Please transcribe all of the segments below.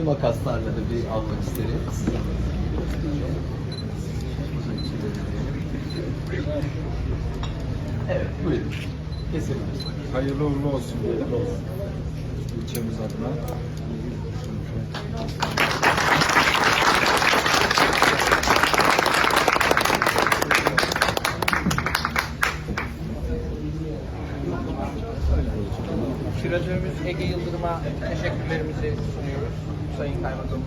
Şimdi makaslarla da bir almak isterim. Evet, buyurun. Keselim. Hayırlı uğurlu olsun diyelim. İlçemiz adına. Küratörümüz Ege Yıldırım'a teşekkürlerimizi sunuyoruz. Sayın Kaymakamım.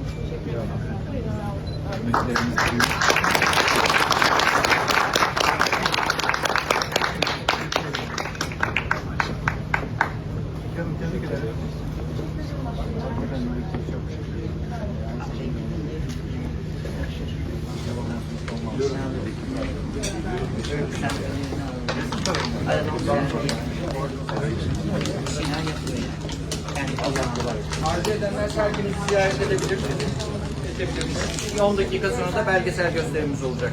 Emeklerimiz büyük. Canım tebrik ederim. Edenler sergimizi ziyaret edebilir. Edebilirsiniz. 10 dakika sonra da belgesel gösterimiz olacak.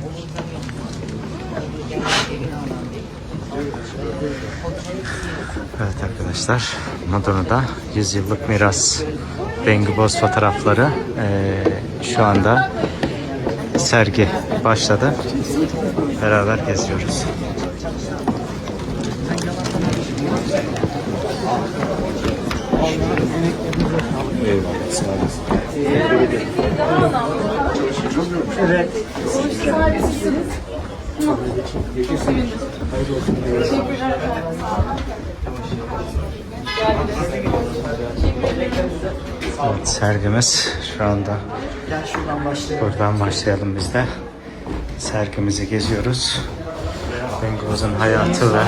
Evet arkadaşlar, Madona'da 100 yıllık miras rengi boz fotoğrafları eee, şu anda sergi başladı. Beraber geziyoruz. Evet, sergimiz şu anda buradan başlayalım biz de. Sergimizi geziyoruz. Bengoz'un hayatı ve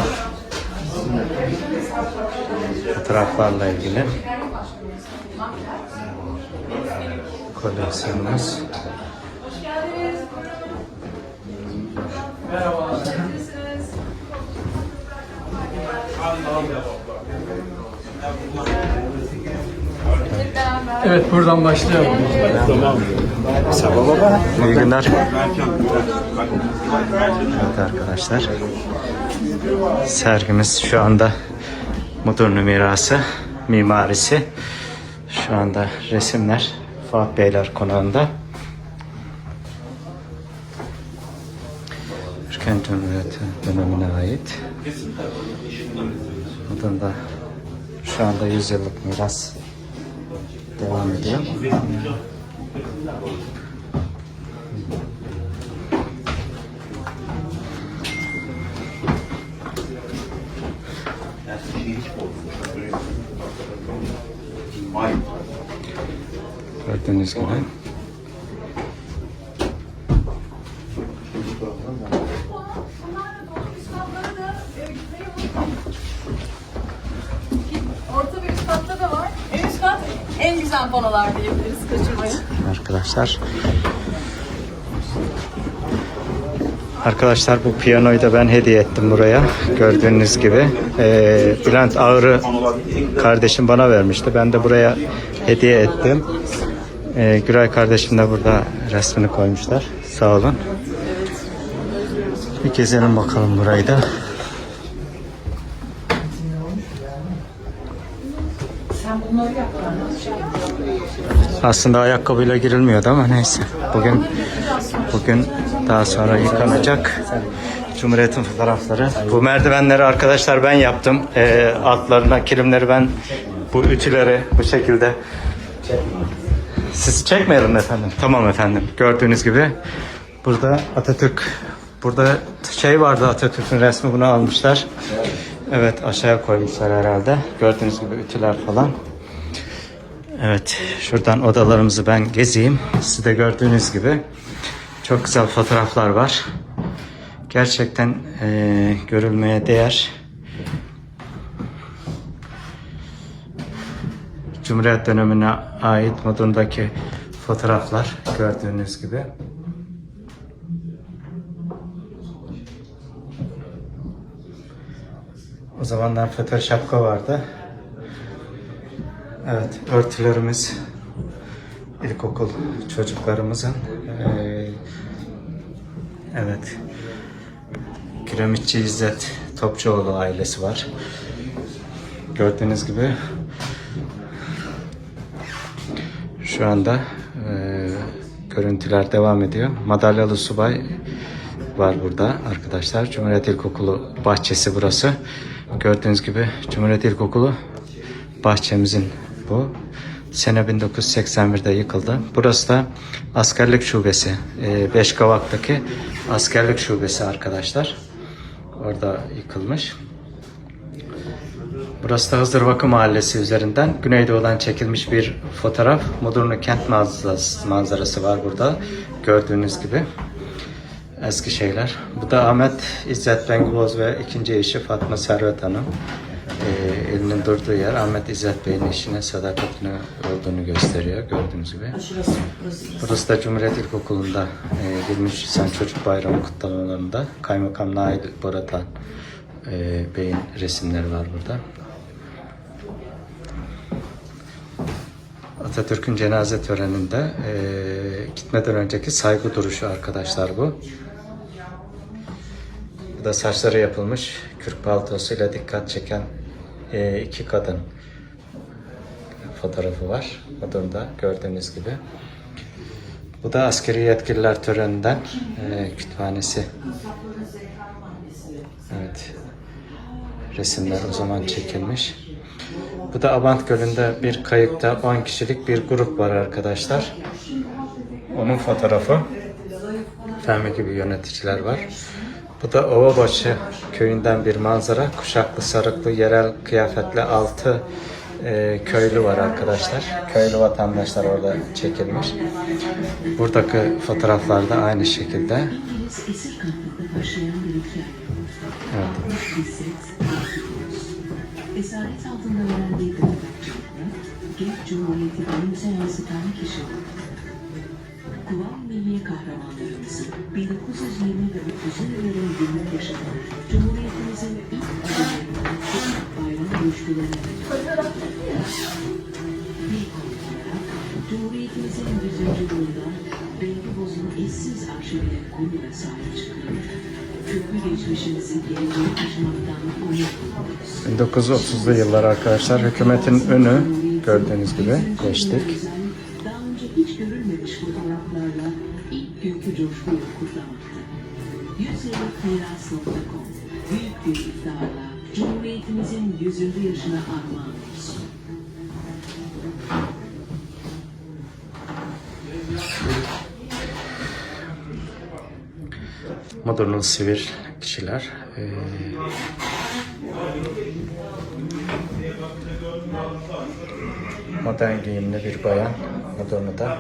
fotoğraflarla ilgili koleksiyonumuz. Evet buradan başlayalım. İyi günler. Evet arkadaşlar. Sergimiz şu anda Mudurnu mirası, mimarisi. Şu anda resimler Fuat Beyler konağında. Kent Cumhuriyeti dönemine ait. Mudurnu'da şu anda 100 yıllık miras devam ediyor. Gördüğünüz gibi. Orta ve üst katta da var. En üst kat en güzel panolar diyebiliriz kaçırmayın. arkadaşlar. Arkadaşlar bu piyanoyu da ben hediye ettim buraya. Gördüğünüz gibi. Ee, Bülent Ağrı kardeşim bana vermişti. Ben de buraya hediye ettim. Ee, Güray kardeşim de burada resmini koymuşlar. Sağ olun. Bir gezelim bakalım burayı da. Aslında ayakkabıyla girilmiyordu ama neyse. Bugün bugün daha sonra yıkanacak. Cumhuriyet'in fotoğrafları. Bu merdivenleri arkadaşlar ben yaptım. Ee, altlarına kilimleri ben bu ütüleri bu şekilde siz çekmeyelim efendim. Tamam efendim. Gördüğünüz gibi burada Atatürk burada şey vardı Atatürk'ün resmi bunu almışlar. Evet aşağıya koymuşlar herhalde. Gördüğünüz gibi ütüler falan. Evet, şuradan odalarımızı ben gezeyim. Siz de gördüğünüz gibi çok güzel fotoğraflar var. Gerçekten eee, görülmeye değer. Cumhuriyet dönemine ait modundaki fotoğraflar gördüğünüz gibi. O zamanlar fötr şapka vardı. Evet, örtülerimiz ilkokul çocuklarımızın eee, evet Kiremitçi İzzet Topçuoğlu ailesi var. Gördüğünüz gibi Şu anda e, görüntüler devam ediyor. Madalyalı subay var burada arkadaşlar. Cumhuriyet İlkokulu bahçesi burası. Gördüğünüz gibi Cumhuriyet İlkokulu bahçemizin bu. Sene 1981'de yıkıldı. Burası da askerlik şubesi. E, Beşkavak'taki askerlik şubesi arkadaşlar. Orada yıkılmış. Burası da Hızırvakı Mahallesi üzerinden Güneydoğu'dan çekilmiş bir fotoğraf. Modurnu kent manzarası, manzarası var burada. Gördüğünüz gibi. Eski şeyler. Bu da Ahmet İzzet Bengiboz ve ikinci eşi Fatma Servet Hanım. Ee, elinin durduğu yer Ahmet İzzet Bey'in işine sadakatli olduğunu gösteriyor gördüğünüz gibi. Burası da Cumhuriyet İlkokulu'nda e, 23 Nisan Çocuk Bayramı kutlamalarında Kaymakam Nail Boratan e, Bey'in resimleri var burada. Atatürk'ün cenaze töreninde e, gitmeden önceki saygı duruşu arkadaşlar bu. Bu da saçları yapılmış kürk paltosuyla dikkat çeken e, iki kadın fotoğrafı var. Bu durumda gördüğünüz gibi. Bu da askeri yetkililer töreninden e, kütüphanesi. Evet. Resimler o zaman çekilmiş. Bu da Abant Gölü'nde bir kayıkta 10 kişilik bir grup var arkadaşlar. Onun fotoğrafı. Fehmi gibi yöneticiler var. Bu da Ovabaşı köyünden bir manzara. Kuşaklı, sarıklı, yerel kıyafetli altı e, köylü var arkadaşlar. Köylü vatandaşlar orada çekilmiş. Buradaki fotoğraflar da aynı şekilde. Evet. Esaret altında öğrendiği gazetecilikle genç cumhuriyeti günümüze yansıtan kişi oldu. Kuvayi Milliye kahramanlarımızın 1920 ve 30'lu yılların günlük yaşamı Cumhuriyetimizin ilk adımlarını çocuk bayram coşkularına bir konu olarak Cumhuriyetimizin 100. yılında Beylikdüzü'nün eşsiz arşivine konu ve sahip çıkıyor. Köklü geçmişimizi geleceğe taşımaktan onur. 1930'lu yıllar arkadaşlar hükümetin önü gördüğünüz gibi geçtik. Daha önce hiç görülmemiş fotoğraflarla ilk günkü coşkuyu kutlamakta. 100 yıllık miras.com büyük bir iftarla Cumhuriyetimizin 100. yaşına armağan olsun. Modern'ın sivil kişiler. Ee, modern giyimli bir bayan Modern'ı da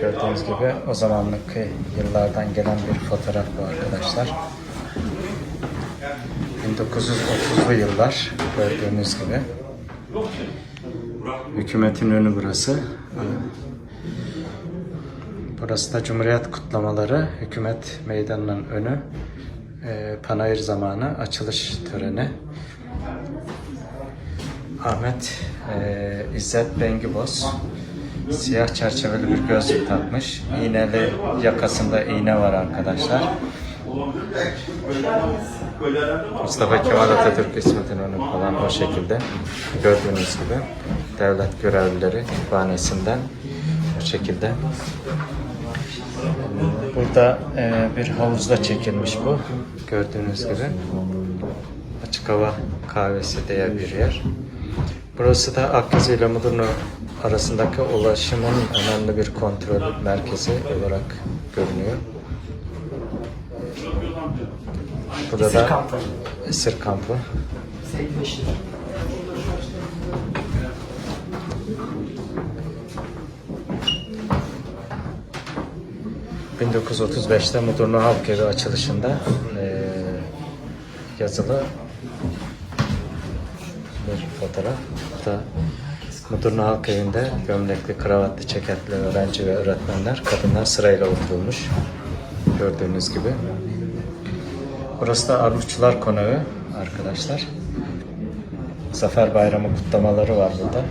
gördüğünüz gibi o zamanlık yıllardan gelen bir fotoğraf bu arkadaşlar. 1930'lu yıllar gördüğünüz gibi. Hükümetin önü burası. Burası da Cumhuriyet kutlamaları, hükümet meydanının önü, e, panayır zamanı, açılış töreni. Ahmet e, İzzet Bengiboz siyah çerçeveli bir gözlük takmış. İğneli yakasında iğne var arkadaşlar. Mustafa Kemal Atatürk İsmet İnönü falan o şekilde gördüğünüz gibi devlet görevlileri kütüphanesinden o şekilde Burada e, bir havuzda çekilmiş bu. Gördüğünüz gibi. Açık hava kahvesi diye bir yer. Burası da Akgezi ile Mudurnu arasındaki ulaşımın önemli bir kontrol merkezi olarak görünüyor. Burada da kampı. esir kampı. 1935'te Mudurnu Halk Evi açılışında eee, yazılı bir fotoğraf. Bu da Mudurnu Halk Evi'nde gömlekli, kravatlı, ceketli öğrenci ve öğretmenler, kadınlar sırayla oturulmuş. Gördüğünüz gibi. Burası da Armutçular Konağı arkadaşlar. Zafer Bayramı kutlamaları var burada.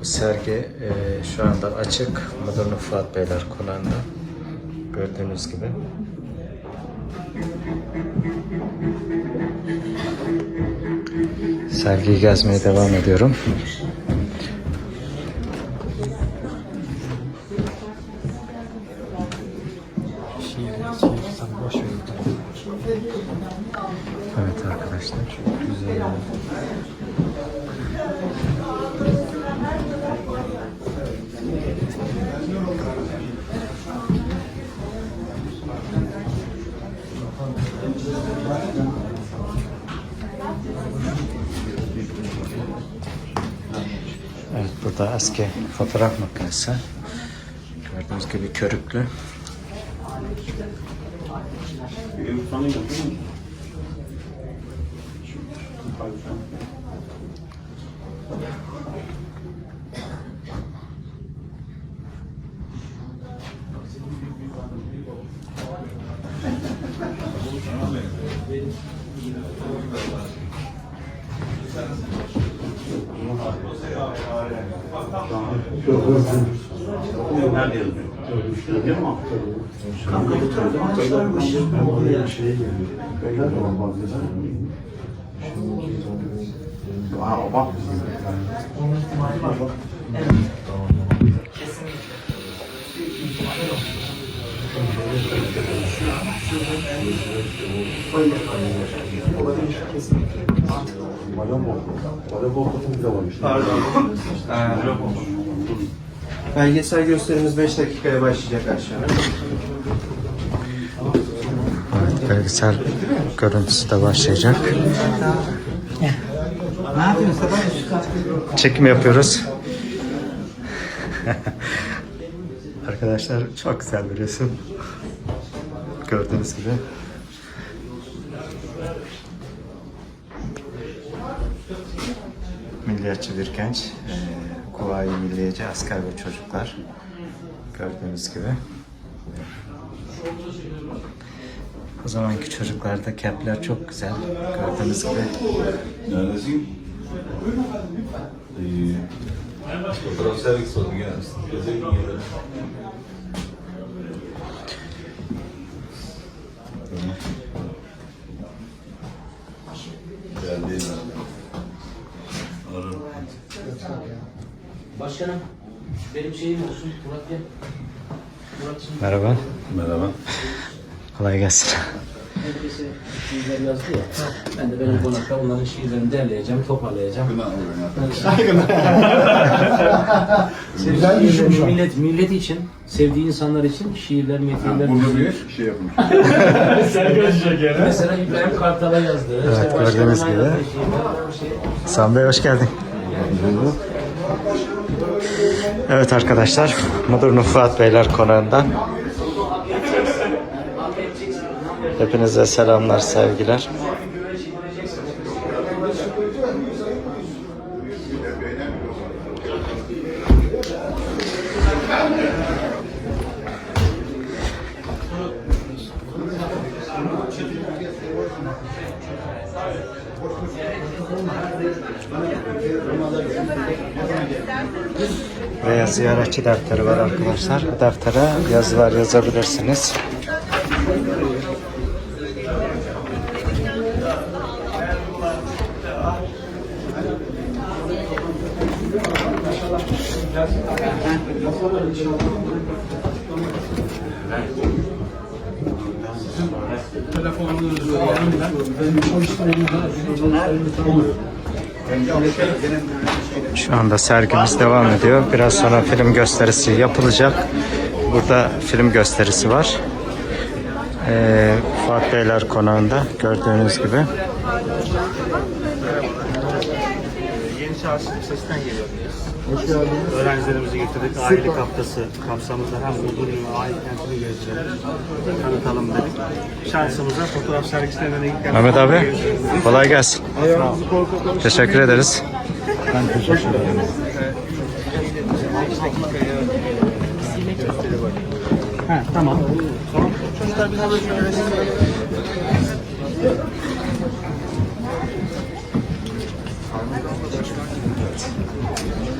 Bu sergi e, şu anda açık. Modern Fuat Beyler Konağı'nda. Gördüğünüz gibi. Sergiyi gezmeye devam ediyorum. Evet arkadaşlar çok güzel. Burada eski fotoğraf makinesi. Gördüğünüz gibi körüklü. Nerede yazıyor? Değil mi? Kanka bu tarafa açlarmış. Aa, bak. Onun ihtimali var bak. Evet. Kesinlikle. Büyük ihtimalle yok. Olabilir kesinlikle. Mangal mı? Mangal mı? Pardon. Ee, Belgesel gösterimiz 5 dakikaya başlayacak aşağıya. Evet, belgesel görüntüsü de başlayacak. Çekim yapıyoruz. Arkadaşlar çok güzel bir resim. Gördüğünüz gibi. Milliyetçi bir genç. eee, Kuvayi Milliyeci asker ve çocuklar. Gördüğünüz gibi. O zamanki çocuklarda kepler çok güzel. Gördüğünüz gibi. Neredesin? İyi. Fotoğraf sergisi oldu gene. Başkanım, benim şeyim olsun. Murat gel. Murat'cığım Merhaba. Merhaba. Kolay gelsin. herkese şiirler yazdı ya. Ben de benim konakta onların şiirlerini derleyeceğim, toparlayacağım. Sevdiği millet, millet için, sevdiği insanlar için şiirler, metinler. Burada bir şey yapmış. Mesela İbrahim Kartal'a yazdı. Evet, başka gördüğünüz gibi. yazdığı şiirler, şey. Sami Bey hoş geldin. Evet arkadaşlar, Mudurnu Fuat Beyler konağından hepinize selamlar, sevgiler. Veya ziyaretçi defteri var arkadaşlar. Bu deftere yazılar yazabilirsiniz. Şu anda sergimiz devam ediyor. Biraz sonra film gösterisi yapılacak. Burada film gösterisi var. Ee, Fuat Beyler konağında gördüğünüz gibi. Yeni Çarşı Lisesi'nden geliyorum. Hoş geldiniz. Öğrencilerimizi getirdik. Ailelik haftası kapsamında hem Mudurnu ve aile kentini gezdirelim. Tanıtalım dedik. Şansımıza fotoğraf sergisinden gitken... Mehmet abi kolay gelsin. Teşekkür ederiz. Ha, tamam. Tamam. Çocuklar bize böyle şöyle resim 何?